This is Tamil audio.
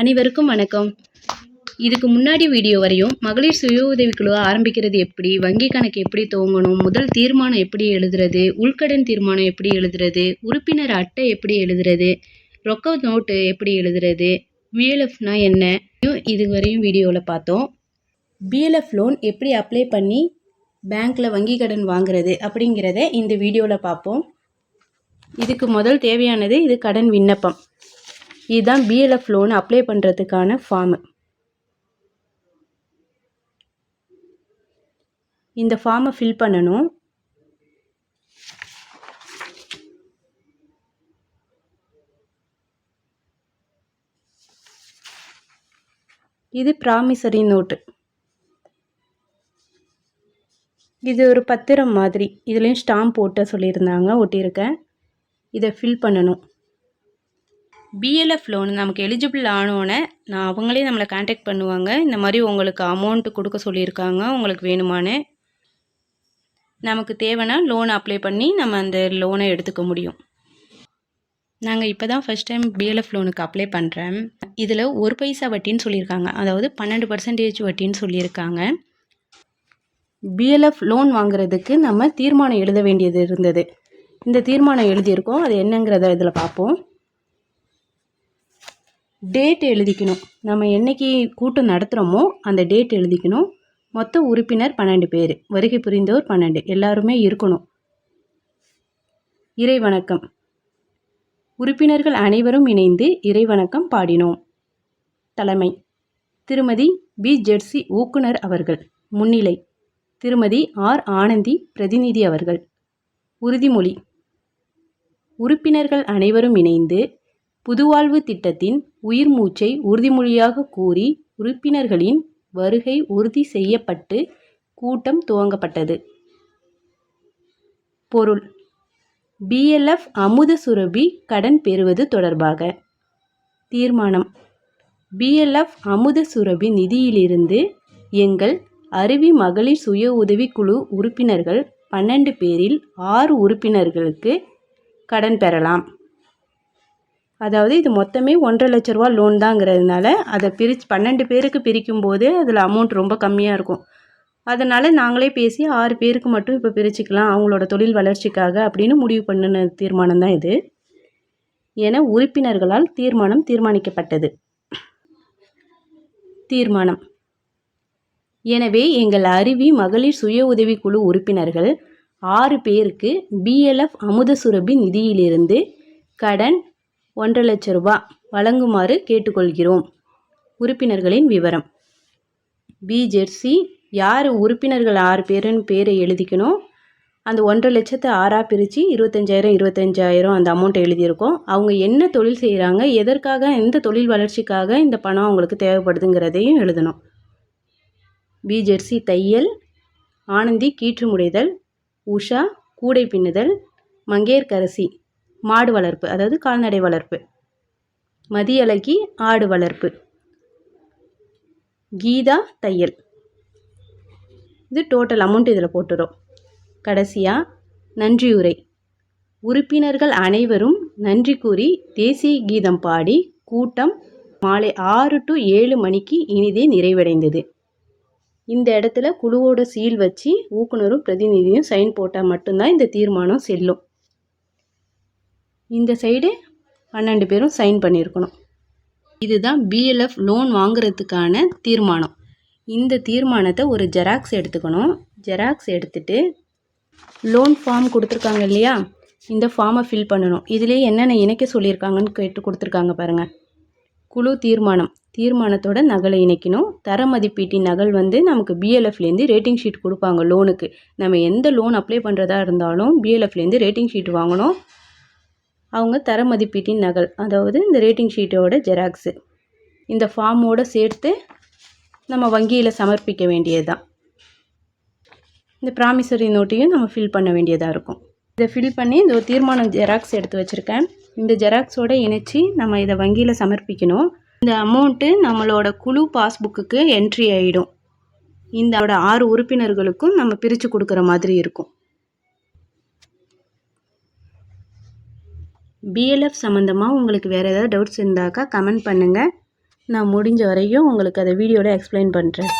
அனைவருக்கும் வணக்கம். இதுக்கு முன்னாடி வீடியோ வரையும் மகளிர் சுய உதவிக்குழு ஆரம்பிக்கிறது எப்படி வங்கி கணக்கு எப்படி துவங்கணும் முதல் தீர்மானம் எப்படி எழுதுறது உள்கடன் தீர்மானம் எப்படி எழுதுறது உறுப்பினர் அட்டை எப்படி எழுதுறது ரொக்க நோட்டு எப்படி எழுதுறது பிஎல்எஃப்னா என்ன இது வரையும் வீடியோவில் பார்த்தோம். பிஎல்எஃப் லோன் எப்படி அப்ளை பண்ணி பேங்க்கில் வங்கி கடன் வாங்குறது அப்படிங்கிறத இந்த வீடியோவில் பார்ப்போம். இதுக்கு முதல் தேவையானது இது கடன் விண்ணப்பம். இதுதான் பிஎல்எஃப் லோன் அப்ளை பண்ணுறதுக்கான ஃபார்மு இந்த ஃபார்மை ஃபில் பண்ணணும். இது ப்ராமிசரி நோட்டு இது ஒரு பத்திரம் மாதிரி. இதுலேயும் ஸ்டாம்ப் போட்ட சொல்லியிருந்தாங்க ஒட்டியிருக்கேன். இதை ஃபில் பண்ணணும். பிஎல்எஃப் லோன் நமக்கு எலிஜிபிள் ஆனோடனே நான் அவங்களே நம்மளை காண்டாக்ட் பண்ணுவாங்க. இந்த மாதிரி உங்களுக்கு அமௌண்ட்டு கொடுக்க சொல்லியிருக்காங்க. உங்களுக்கு வேணுமான்னு. நமக்கு தேவைன்னா லோன் அப்ளை பண்ணி நம்ம அந்த லோனை எடுத்துக்க முடியும். நாங்கள் இப்போ தான் ஃபஸ்ட் டைம் பிஎல்எஃப் லோனுக்கு அப்ளை பண்ணுறேன் இதில் ஒரு பைசா வட்டின்னு சொல்லியிருக்காங்க. அதாவது பன்னெண்டு பர்சன்டேஜ் வட்டின்னு சொல்லியிருக்காங்க. பிஎல்எஃப் லோன் வாங்குறதுக்கு நம்ம தீர்மானம் எழுத வேண்டியது இருந்தது. இந்த தீர்மானம் எழுதியிருக்கோம். அது என்னங்கிறத இதில் பார்ப்போம். டேட் எழுதிக்கணும். நம்ம என்னைக்கு கூட்டம் நடத்துகிறோமோ அந்த டேட் எழுதிக்கணும். மொத்த உறுப்பினர் பன்னெண்டு பேர். வருகை புரிந்தோர் பன்னெண்டு. எல்லாருமே இருக்கணும். இறைவணக்கம். உறுப்பினர்கள் அனைவரும் இணைந்து இறைவணக்கம் பாடினோம். தலைமை. திருமதி பி. ஜெர்சி ஊக்குனர் அவர்கள். முன்னிலை. திருமதி ஆர். ஆனந்தி பிரதிநிதி அவர்கள். உறுதிமொழி. உறுப்பினர்கள் அனைவரும் இணைந்து புதுவாழ்வு திட்டத்தின் உயிர் மூச்சை உறுதிமொழியாக கூறி உறுப்பினர்களின் வருகை உறுதி செய்யப்பட்டு கூட்டம் துவங்கப்பட்டது. பொருள். பிஎல்எஃப் அமுத சுரபி கடன் பெறுவது தொடர்பாக. தீர்மானம். பிஎல்எஃப் அமுத சுரபி நிதியிலிருந்து எங்கள் அருவி மகளிர் சுய உதவிக்குழு உறுப்பினர்கள் பன்னெண்டு பேரில் ஆறு உறுப்பினர்களுக்கு கடன் பெறலாம். அதாவது இது மொத்தமே ஒன்றரை லட்ச ரூபா லோன் தாங்கிறதுனால அதை பிரித்து பன்னெண்டு பேருக்கு பிரிக்கும் போது அதில் அமௌண்ட் ரொம்ப கம்மியாக இருக்கும். அதனால் நாங்களே பேசி ஆறு பேருக்கு மட்டும் இப்போ பிரிச்சுக்கலாம் அவங்களோட தொழில் வளர்ச்சிக்காக அப்படின்னு முடிவு பண்ணின தீர்மானம் தான் இது. என உறுப்பினர்களால் தீர்மானம் தீர்மானிக்கப்பட்டது. தீர்மானம். எனவே எங்கள் அருவி மகளிர் சுய உதவிக்குழு உறுப்பினர்கள் ஆறு பேருக்கு பிஎல்எஃப் அமுத சுரபி நிதியிலிருந்து கடன் ஒன்றரை லட்ச ரூபா வழங்குமாறு கேட்டுக்கொள்கிறோம். உறுப்பினர்களின் விவரம். பி. ஜெர்சி யார் உறுப்பினர்கள் ஆறு பேருன்னு பேரை எழுதிக்கணும். அந்த ஒன்றரை லட்சத்தை ஆறாக பிரித்து இருபத்தஞ்சாயிரம் இருபத்தஞ்சாயிரம் அந்த அமௌண்ட்டை எழுதியிருக்கோம். அவங்க என்ன தொழில் செய்கிறாங்க எதற்காக எந்த தொழில் வளர்ச்சிக்காக இந்த பணம் அவங்களுக்கு தேவைப்படுதுங்கிறதையும் எழுதணும். பி. ஜெர்சி தையல் ஆனந்தி கீற்று முடைதல் உஷா கூடை பின்னுதல் மங்கேற்கரசி மாடு வளர்ப்பு அதாவது கால்நடை வளர்ப்பு. மதியழகி ஆடு வளர்ப்பு. கீதா தையல். இது டோட்டல் அமௌண்ட் இதில் போட்டுரும் கடைசியாக நன்றியுரை. உறுப்பினர்கள் அனைவரும் நன்றி கூறி தேசிய கீதம் பாடி கூட்டம் மாலை ஆறு டு ஏழு மணிக்கு இனிதே நிறைவடைந்தது. இந்த இடத்துல குழுவோட சீல் வச்சு ஊக்குனரும் பிரதிநிதியும் சைன் போட்டால் மட்டும்தான் இந்த தீர்மானம் செல்லும். இந்த சைடு பன்னெண்டு பேரும் சைன் பண்ணியிருக்கணும் இதுதான் பிஎல்எஃப் லோன் வாங்குறதுக்கான தீர்மானம். இந்த தீர்மானத்தை ஒரு ஜெராக்ஸ் எடுத்துக்கணும். ஜெராக்ஸ் எடுத்துட்டு லோன் ஃபார்ம் கொடுத்துருக்காங்க இல்லையா? இந்த ஃபார்மை ஃபில் பண்ணணும். இதிலே என்னென்ன இணைக்க சொல்லியிருக்காங்கன்னு கேட்டு கொடுத்துருக்காங்க பாருங்கள் குழு தீர்மானம். தீர்மானத்தோட நகலை இணைக்கணும். தர மதிப்பீட்டின் நகல் வந்து நமக்கு பிஎல்எஃப்லேருந்து ரேட்டிங் ஷீட் கொடுப்பாங்க லோனுக்கு நம்ம எந்த லோன் அப்ளை பண்ணுறதா இருந்தாலும் பிஎல்எஃப்லேருந்து ரேட்டிங் ஷீட் வாங்கணும். அவங்க தர மதிப்பீட்டின் நகல் அதாவது இந்த ரேட்டிங் ஷீட்டோட ஜெராக்ஸு இந்த ஃபார்மோடு சேர்த்து நம்ம வங்கியில் சமர்ப்பிக்க வேண்டியது தான் இந்த ப்ராமிசரி நோட்டையும் நம்ம ஃபில் பண்ண வேண்டியதாக இருக்கும். இதை ஃபில் பண்ணி இந்த ஒரு தீர்மானம் ஜெராக்ஸ் எடுத்து வச்சுருக்கேன். இந்த ஜெராக்ஸோடு இணைச்சி நம்ம இதை வங்கியில் சமர்ப்பிக்கணும். இந்த அமௌண்ட்டு நம்மளோட குழு பாஸ்புக்குக்கு என்ட்ரி ஆகிடும் இந்த ஆறு உறுப்பினர்களுக்கும் நம்ம பிரித்து கொடுக்குற மாதிரி இருக்கும். பிஎல்எஃப் சம்மந்தமாக உங்களுக்கு வேறு ஏதாவது டவுட்ஸ் இருந்தாக்கா கமெண்ட் பண்ணுங்கள் நான் முடிஞ்ச வரையும் உங்களுக்கு அதை வீடியோவில் எக்ஸ்பிளைன் பண்ணுறேன்